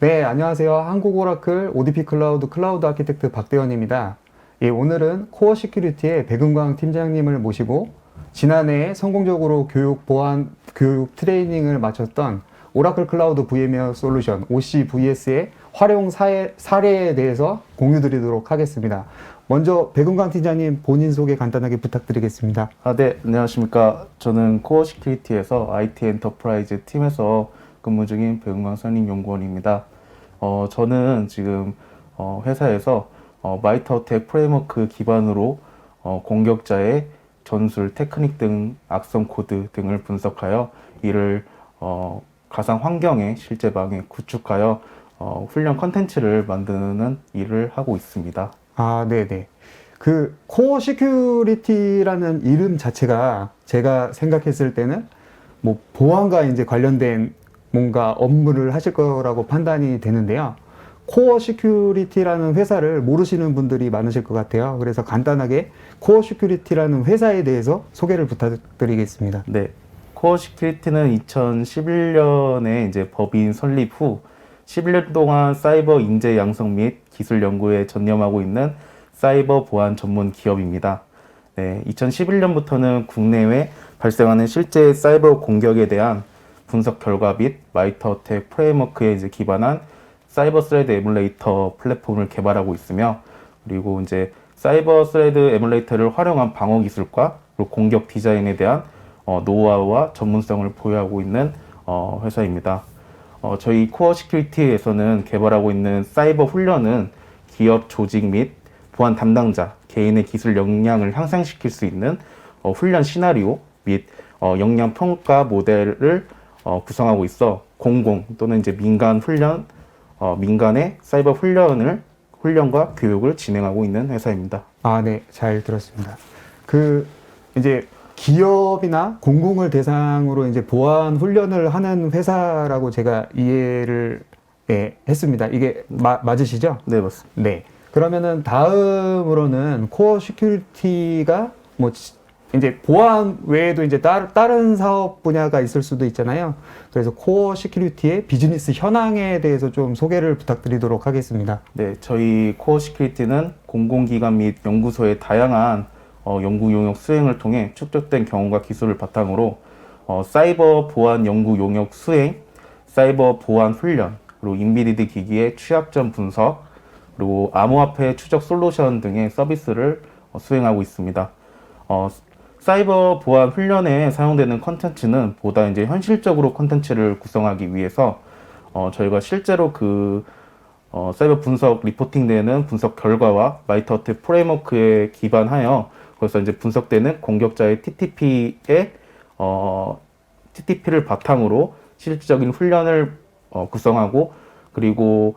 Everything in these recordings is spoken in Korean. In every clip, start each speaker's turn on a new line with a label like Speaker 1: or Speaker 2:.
Speaker 1: 네, 안녕하세요. 한국 오라클 ODP 클라우드 클라우드 아키텍트 박대원입니다. 예, 오늘은 코어 시큐리티의 백은광 팀장님을 모시고 지난해 성공적으로 교육 보안 교육 트레이닝을 마쳤던 오라클 클라우드 VM웨어 솔루션 OCVS의 활용 사례, 사례에 대해서 공유 드리도록 하겠습니다. 먼저 백은광 팀장님 본인 소개 간단하게 부탁드리겠습니다.
Speaker 2: 아, 네, 안녕하십니까. 저는 코어 시큐리티에서 IT 엔터프라이즈 팀에서 근무 중인 배은광 선임 연구원입니다. 어, 저는 지금 어, 회사에서 어, 마이터텍 프레임워크 기반으로 어, 공격자의 전술, 테크닉 등 악성 코드 등을 분석하여 이를 어, 가상 환경에 실제 방에 구축하여 어, 훈련 컨텐츠를 만드는 일을 하고 있습니다.
Speaker 1: 아, 네네. 그 코어 시큐리티라는 이름 자체가 제가 생각했을 때는 뭐 보안과 이제 관련된 뭔가 업무를 하실 거라고 판단이 되는데요. 코어 시큐리티라는 회사를 모르시는 분들이 많으실 것 같아요. 그래서 간단하게 코어 시큐리티라는 회사에 대해서 소개를 부탁드리겠습니다.
Speaker 2: 네. 코어 시큐리티는 2011년에 이제 법인 설립 후 11년 동안 사이버 인재 양성 및 기술 연구에 전념하고 있는 사이버 보안 전문 기업입니다. 네, 2011년부터는 국내외 발생하는 실제 사이버 공격에 대한 분석 결과 및 마이터텍 프레임워크에 이제 기반한 사이버 스레드 에뮬레이터 플랫폼을 개발하고 있으며 그리고 이제 사이버 스레드 에뮬레이터를 활용한 방어 기술과 그리고 공격 디자인에 대한 어, 노하우와 전문성을 보유하고 있는 어, 회사입니다. 어, 저희 코어 시큐리티에서는 개발하고 있는 사이버 훈련은 기업 조직 및 보안 담당자 개인의 기술 역량을 향상시킬 수 있는 어, 훈련 시나리오 및 어, 역량 평가 모델을 어, 구성하고 있어 공공 또는 이제 민간 훈련 어, 민간의 사이버 훈련을 훈련과 교육을 진행하고 있는 회사입니다.
Speaker 1: 아, 네. 잘 들었습니다. 그, 이제, 기업이나 공공을 대상으로 이제 보안 훈련을 하는 회사라고 제가 이해를 예, 했습니다. 이게 마- 맞으시죠?
Speaker 2: 네 맞습니다.
Speaker 1: 네. 그러면은 다음으로는 코어 시큐리티가 뭐 지- 이제 보안 외에도 이제 따, 다른 사업 분야가 있을 수도 있잖아요. 그래서 코어 시큐리티의 비즈니스 현황에 대해서 좀 소개를 부탁드리도록 하겠습니다.
Speaker 2: 네, 저희 코어 시큐리티는 공공기관 및 연구소의 다양한 어, 연구 용역 수행을 통해 축적된 경험과 기술을 바탕으로 어, 사이버 보안 연구 용역 수행, 사이버 보안 훈련, 그리고 인비디드 기기의 취약점 분석, 그리고 암호화폐 추적 솔루션 등의 서비스를 어, 수행하고 있습니다. 어, 사이버 보안 훈련에 사용되는 컨텐츠는 보다 이제 현실적으로 컨텐츠를 구성하기 위해서 어, 저희가 실제로 그 어, 사이버 분석 리포팅되는 분석 결과와 마이터텍 프레임워크에 기반하여 그래서 이제 분석되는 공격자의 TTP의 어, TTP를 바탕으로 실질적인 훈련을 어, 구성하고 그리고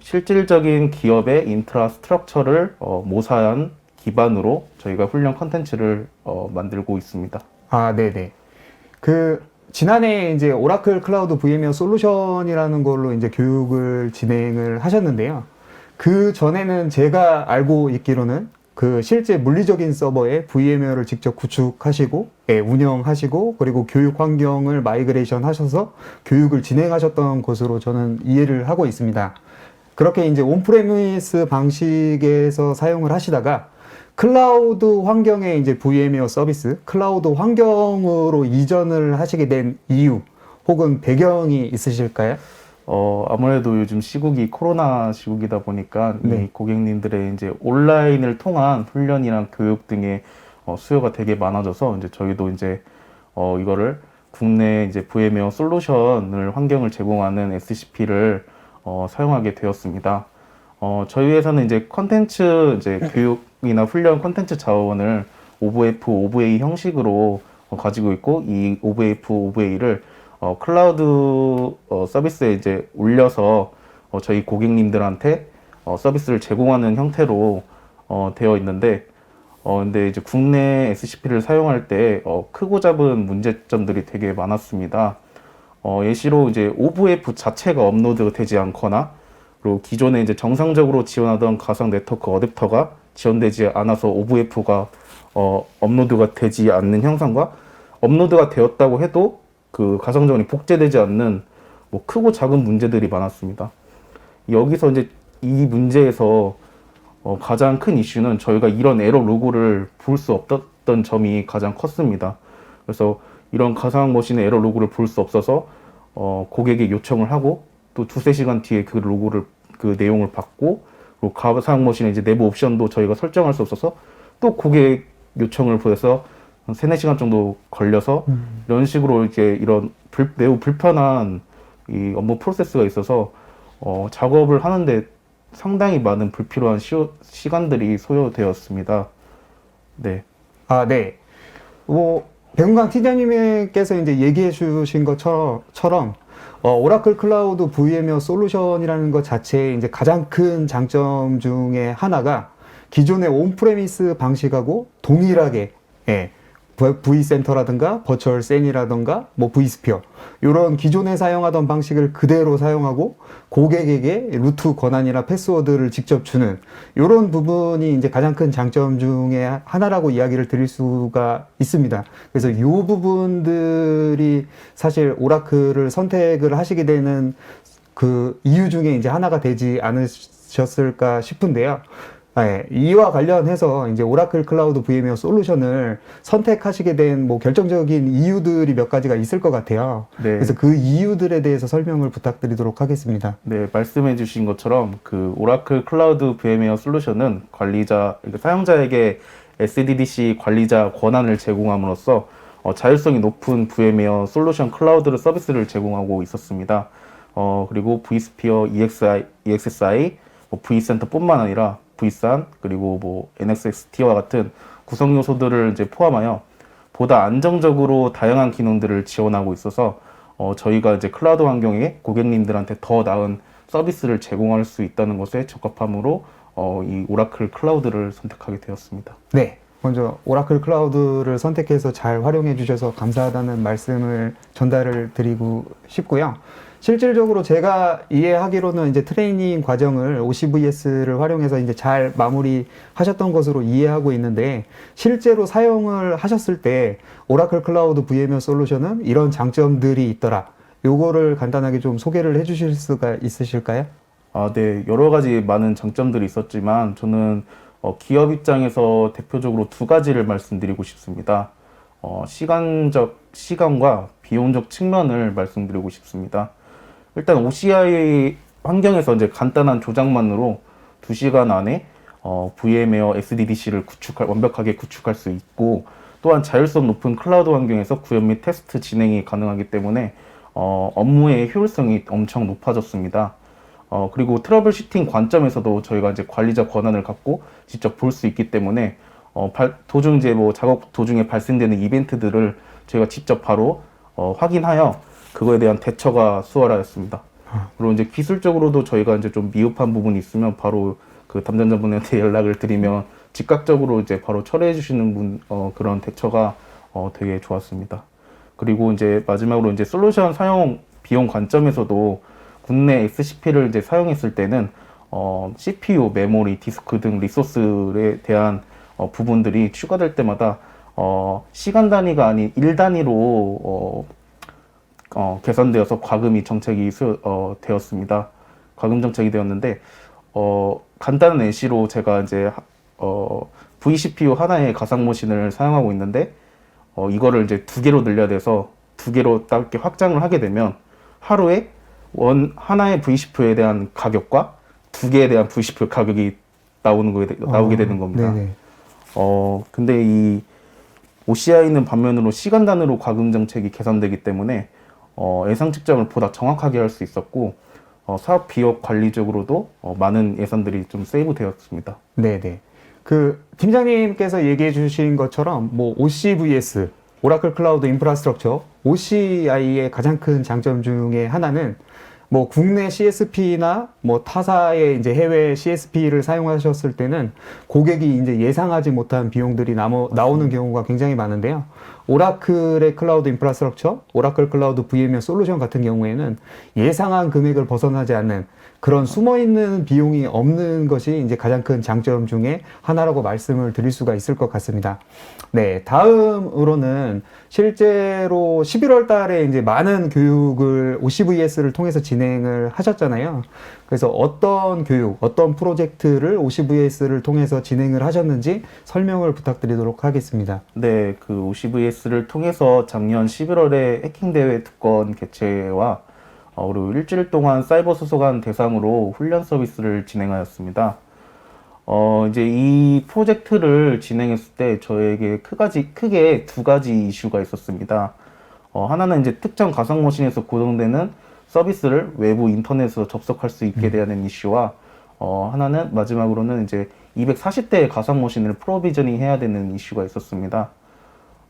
Speaker 2: 실질적인 기업의 인프라 스트럭처를 어, 모사한 기반으로 저희가 훈련 컨텐츠를 어, 만들고 있습니다.
Speaker 1: 아, 네네. 그, 지난해 이제 오라클 클라우드 VM웨어 솔루션이라는 걸로 이제 교육을 진행을 하셨는데요. 그 전에는 제가 알고 있기로는 그 실제 물리적인 서버에 VM웨어를 직접 구축하시고, 예, 운영하시고, 그리고 교육 환경을 마이그레이션 하셔서 교육을 진행하셨던 것으로 저는 이해를 하고 있습니다. 그렇게 이제 온프레미스 방식에서 사용을 하시다가 클라우드 환경에 이제 VM웨어 서비스, 클라우드 환경으로 이전을 하시게 된 이유 혹은 배경이 있으실까요?
Speaker 2: 어, 아무래도 요즘 시국이 코로나 시국이다 보니까
Speaker 1: 네.
Speaker 2: 이 고객님들의 이제 온라인을 통한 훈련이랑 교육 등의 어, 수요가 되게 많아져서 이제 저희도 이제 어, 이거를 국내 이제 VM웨어 솔루션을 환경을 제공하는 SCP를 어, 사용하게 되었습니다. 어, 저희 회사는 이제 컨텐츠 이제 교육 이나 훈련 컨텐츠 자원을 OVF, OVA 형식으로 어, 가지고 있고 이 OVF, OVA를 어, 클라우드 어, 서비스에 이제 올려서 어, 저희 고객님들한테 어, 서비스를 제공하는 형태로 어, 되어 있는데 어, 근데 이제 국내 SCP를 사용할 때 어, 크고 작은 문제점들이 되게 많았습니다. 어, 예시로 이제 OVF 자체가 업로드 되지 않거나 그리고 기존에 이제 정상적으로 지원하던 가상 네트워크 어댑터가 지원되지 않아서 OVF가 어, 업로드가 되지 않는 현상과 업로드가 되었다고 해도 그 가상 자원이 복제되지 않는 뭐 크고 작은 문제들이 많았습니다. 여기서 이제 이 문제에서 어, 가장 큰 이슈는 저희가 이런 에러 로고를 볼 수 없었던 점이 가장 컸습니다. 그래서 이런 가상 머신의 에러 로고를 볼 수 없어서 어, 고객에 요청을 하고 또 두세 시간 뒤에 그 로고를 그 내용을 받고 그리고 가상 머신의 이제 내부 옵션도 저희가 설정할 수 없어서 또 고객 요청을 보내서 한 세네 시간 정도 걸려서 이런 식으로 이제 이런 불- 매우 불편한 이 업무 프로세스가 있어서 어, 작업을 하는데 상당히 많은 불필요한 시, 시간들이 소요되었습니다. 네.
Speaker 1: 아, 네. 뭐, 백운강 팀장님께서 이제 얘기해 주신 것처럼, 어, 오라클 클라우드 VM웨어 솔루션이라는 것 자체의 이제 가장 큰 장점 중에 하나가 기존의 온프레미스 방식하고 동일하게, 예, V센터라든가 버추얼 센이라든가 뭐 V스피어 이런 기존에 사용하던 방식을 그대로 사용하고 고객에게 루트 권한이나 패스워드를 직접 주는 이런 부분이 이제 가장 큰 장점 중에 하나라고 이야기를 드릴 수가 있습니다. 그래서 이 부분들이 사실 오라클을 선택을 하시게 되는 그 이유 중에 이제 하나가 되지 않으셨을까 싶은데요. 네, 이와 관련해서 이제 오라클 클라우드 VM웨어 솔루션을 선택하시게 된 뭐 결정적인 이유들이 몇 가지가 있을 것 같아요.
Speaker 2: 네.
Speaker 1: 그래서 그 이유들에 대해서 설명을 부탁드리도록 하겠습니다.
Speaker 2: 네, 말씀해 주신 것처럼 그 오라클 클라우드 VM웨어 솔루션은 관리자, 그러니까 사용자에게 SDDC 관리자 권한을 제공함으로써 어, 자율성이 높은 VM웨어 솔루션 클라우드 서비스를 제공하고 있었습니다. 어, 그리고 vSphere, EXI, EXSI, 뭐 vCenter뿐만 아니라 vSAN 그리고 뭐 NXXT와 같은 구성 요소들을 이제 포함하여 보다 안정적으로 다양한 기능들을 지원하고 있어서 어, 저희가 이제 클라우드 환경에 고객님들한테 더 나은 서비스를 제공할 수 있다는 것에 적합함으로 어, 이 오라클 클라우드를 선택하게 되었습니다.
Speaker 1: 네. 먼저 오라클 클라우드를 선택해서 잘 활용해 주셔서 감사하다는 말씀을 전달을 드리고 싶고요. 실질적으로 제가 이해하기로는 이제 트레이닝 과정을 OCVS를 활용해서 이제 잘 마무리 하셨던 것으로 이해하고 있는데 실제로 사용을 하셨을 때 오라클 클라우드 VMware 솔루션은 이런 장점들이 있더라. 요거를 간단하게 좀 소개를 해 주실 수가 있으실까요?
Speaker 2: 아, 네. 여러 가지 많은 장점들이 있었지만 저는 어, 기업 입장에서 대표적으로 두 가지를 말씀드리고 싶습니다. 어, 시간적, 시간과 비용적 측면을 말씀드리고 싶습니다. 일단 OCI 환경에서 이제 간단한 조작만으로 2시간 안에 어, VM웨어 SDDC를 구축할, 완벽하게 구축할 수 있고 또한 자율성 높은 클라우드 환경에서 구현 및 테스트 진행이 가능하기 때문에 어, 업무의 효율성이 엄청 높아졌습니다. 어, 그리고 트러블 슈팅 관점에서도 저희가 이제 관리자 권한을 갖고 직접 볼 수 있기 때문에 어, 발- 도중 이제 뭐 작업 도중에 발생되는 이벤트들을 저희가 직접 바로 어, 확인하여 그거에 대한 대처가 수월하였습니다. 그리고 이제 기술적으로도 저희가 이제 좀 미흡한 부분이 있으면 바로 그 담당자분한테 연락을 드리면 즉각적으로 이제 바로 처리해 주시는 분 어, 그런 대처가 어, 되게 좋았습니다. 그리고 이제 마지막으로 이제 솔루션 사용 비용 관점에서도 국내 SCP를 이제 사용했을 때는 어, CPU, 메모리, 디스크 등 리소스에 대한 어, 부분들이 추가될 때마다 어, 시간 단위가 아닌 일 단위로 어, 어, 개선되어서 과금이 정책이 수, 어, 되었습니다. 과금 정책이 되었는데 어, 간단한 예시로 제가 이제 하- 어, vCPU 하나의 가상 머신을 사용하고 있는데 어, 이거를 이제 두 개로 늘려야 돼서 두 개로 딱 이렇게 확장을 하게 되면 하루에 원 하나의 vCPU에 대한 가격과 두 개에 대한 vCPU 가격이 나오는 거에 대- 나오게 되는 겁니다.
Speaker 1: 어, 네네.
Speaker 2: 어, 근데 이 OCI는 반면으로 시간 단위로 과금 정책이 계산되기 때문에 어, 예상 측정을 보다 정확하게 할 수 있었고 어, 사업 비용 관리적으로도 어, 많은 예산들이 좀 세이브 되었습니다.
Speaker 1: 네네. 그 팀장님께서 얘기해 주신 것처럼 뭐 OCVS 오라클 클라우드 인프라스트럭처 OCI의 가장 큰 장점 중에 하나는 뭐 국내 CSP나 뭐 타사의 이제 해외 CSP를 사용하셨을 때는 고객이 이제 예상하지 못한 비용들이 나오, 나오는 경우가 굉장히 많은데요. 오라클의 클라우드 인프라스트럭처, 오라클 클라우드 VMware 솔루션 같은 경우에는 예상한 금액을 벗어나지 않는 그런 숨어 있는 비용이 없는 것이 이제 가장 큰 장점 중에 하나라고 말씀을 드릴 수가 있을 것 같습니다. 네, 다음으로는 실제로 11월 달에 이제 많은 교육을 OCVS를 통해서 진행을 하셨잖아요. 그래서 어떤 교육, 어떤 프로젝트를 OCVS를 통해서 진행을 하셨는지 설명을 부탁드리도록 하겠습니다.
Speaker 2: 네, 그 OCVS를 통해서 작년 11월에 해킹 대회 특권 개최와 어, 그리고 일주일 동안 사이버 소속한 대상으로 훈련 서비스를 진행하였습니다. 어, 이제 이 프로젝트를 진행했을 때 저에게 크가지, 크게 두 가지 이슈가 있었습니다. 어, 하나는 이제 특정 가상 머신에서 고정되는 서비스를 외부 인터넷으로 접속할 수 있게 되는 이슈와 어, 하나는 마지막으로는 이제 240대의 가상 머신을 프로비저닝 해야 되는 이슈가 있었습니다.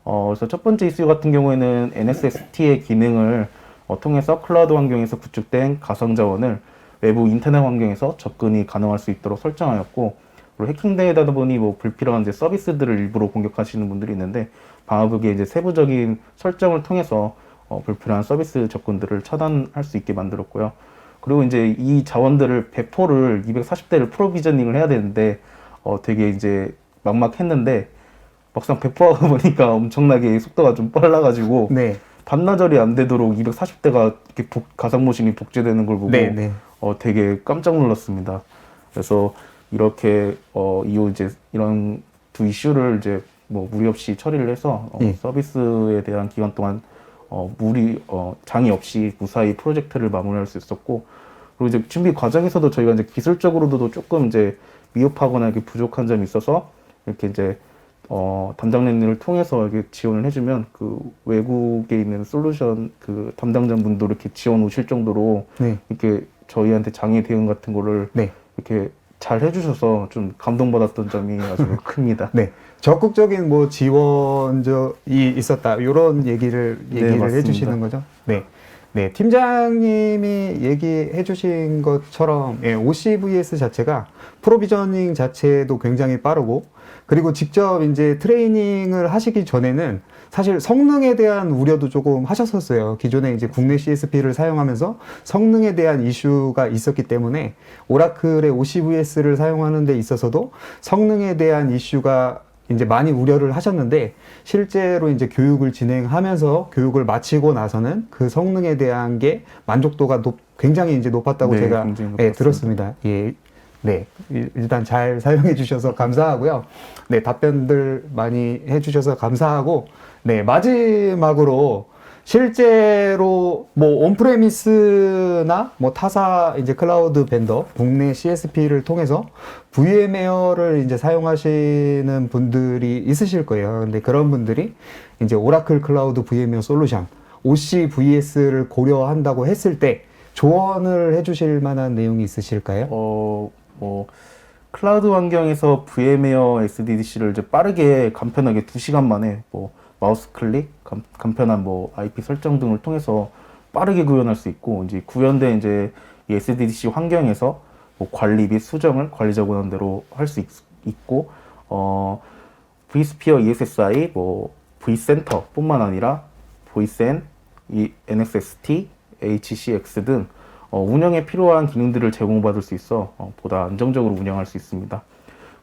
Speaker 2: 어, 그래서 첫 번째 이슈 같은 경우에는 NSST의 기능을 어, 통해서 클라우드 환경에서 구축된 가상 자원을 외부 인터넷 환경에서 접근이 가능할 수 있도록 설정하였고, 그리고 해킹되다 보니 뭐 불필요한 이제 서비스들을 일부러 공격하시는 분들이 있는데, 방화북의 이제 세부적인 설정을 통해서 어, 불필요한 서비스 접근들을 차단할 수 있게 만들었고요. 그리고 이제 이 자원들을 배포를 240대를 프로비저닝을 해야 되는데, 어, 되게 이제 막막했는데, 막상 배포하고 보니까 엄청나게 속도가 좀 빨라가지고,
Speaker 1: 네,
Speaker 2: 반나절이 안 되도록 240대가 이렇게 복- 가상 모신이 복제되는 걸 보고
Speaker 1: 네, 네.
Speaker 2: 어, 되게 깜짝 놀랐습니다. 그래서 이렇게 어, 이후 이제 이런 두 이슈를 이제 뭐 무리 없이 처리를 해서 어,
Speaker 1: 예.
Speaker 2: 서비스에 대한 기간 동안 어, 무리 어, 장애 없이 무사히 프로젝트를 마무리할 수 있었고 그리고 이제 준비 과정에서도 저희가 이제 기술적으로도 조금 이제 미흡하거나 이렇게 부족한 점이 있어서 이렇게 이제 어, 담당자님을 통해서 이렇게 지원을 해주면 그 외국에 있는 솔루션 그 담당자분도 이렇게 지원 오실 정도로
Speaker 1: 네,
Speaker 2: 이렇게 저희한테 장애 대응 같은 거를
Speaker 1: 네.
Speaker 2: 이렇게 잘 해주셔서 좀 감동받았던 점이 아주 큽니다.
Speaker 1: 네. 적극적인 뭐 지원이 있었다. 이런 얘기를
Speaker 2: 네,
Speaker 1: 얘기를
Speaker 2: 맞습니다.
Speaker 1: 해주시는 거죠. 네. 네, 팀장님이 얘기해 주신 것처럼 예, OCVS 자체가 프로비저닝 자체도 굉장히 빠르고 그리고 직접 이제 트레이닝을 하시기 전에는 사실 성능에 대한 우려도 조금 하셨었어요. 기존에 이제 국내 CSP를 사용하면서 성능에 대한 이슈가 있었기 때문에 오라클의 OCVS를 사용하는 데 있어서도 성능에 대한 이슈가 이제 많이 우려를 하셨는데 실제로 이제 교육을 진행하면서 교육을 마치고 나서는 그 성능에 대한 게 만족도가 높, 굉장히 이제 높았다고
Speaker 2: 네,
Speaker 1: 제가 예. 들었습니다. 예. 네. 일- 일단 잘 사용해 주셔서 감사하고요. 네, 답변들 많이 해 주셔서 감사하고 네, 마지막으로 실제로 뭐 온프레미스나 뭐 타사 이제 클라우드 벤더 국내 CSP를 통해서 VMware를 이제 사용하시는 분들이 있으실 거예요. 근데 그런 분들이 이제 오라클 클라우드 VMware 솔루션 OCVS를 고려한다고 했을 때 조언을 해 주실 만한 내용이 있으실까요?
Speaker 2: 어, 뭐 클라우드 환경에서 VM웨어 SDDC를 이제 빠르게 간편하게 2시간 만에 뭐 마우스 클릭, 간, 간편한 뭐 IP 설정 등을 통해서 빠르게 구현할 수 있고 이제 구현된 이제 이 SDDC 환경에서 뭐 관리 및 수정을 관리자 원하대로 할 수 있고 어 vSphere ESSi 뭐 vCenter뿐만 아니라 vCen, 이 NXST, HCX 등 어, 운영에 필요한 기능들을 제공받을 수 있어 어, 보다 안정적으로 운영할 수 있습니다.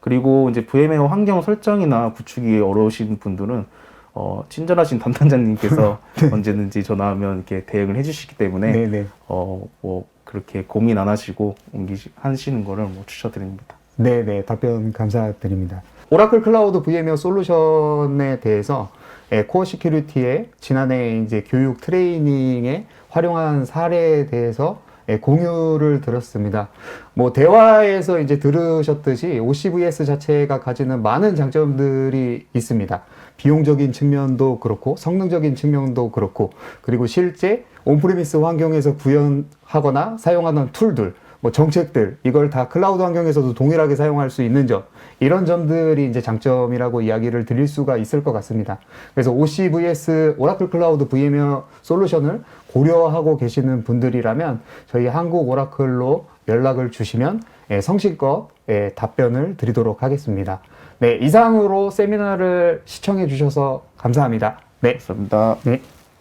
Speaker 2: 그리고 이제 VMware 환경 설정이나 구축이 어려우신 분들은 어, 친절하신 담당자님께서 언제든지 전화하면 이렇게 대응을 해주시기 때문에
Speaker 1: 네, 네.
Speaker 2: 어, 뭐 그렇게 고민 안 하시고 옮기시 하시는 거를 뭐 추천드립니다.
Speaker 1: 네, 네. 답변 감사드립니다. 오라클 클라우드 VMware 솔루션에 대해서 예, 코어 시큐리티의 지난해 이제 교육 트레이닝에 활용한 사례에 대해서 예, 공유를 들었습니다. 뭐 대화에서 이제 들으셨듯이 OCVS 자체가 가지는 많은 장점들이 있습니다. 비용적인 측면도 그렇고 성능적인 측면도 그렇고 그리고 실제 온프리미스 환경에서 구현하거나 사용하는 툴들 뭐 정책들 이걸 다 클라우드 환경에서도 동일하게 사용할 수 있는 점 이런 점들이 이제 장점이라고 이야기를 드릴 수가 있을 것 같습니다. 그래서 OCVS 오라클 클라우드 VMware 솔루션을 고려하고 계시는 분들이라면 저희 한국 오라클로 연락을 주시면 예, 성실껏 예, 답변을 드리도록 하겠습니다. 네, 이상으로 세미나를 시청해 주셔서 감사합니다. 네.
Speaker 2: 감사합니다.
Speaker 1: 네.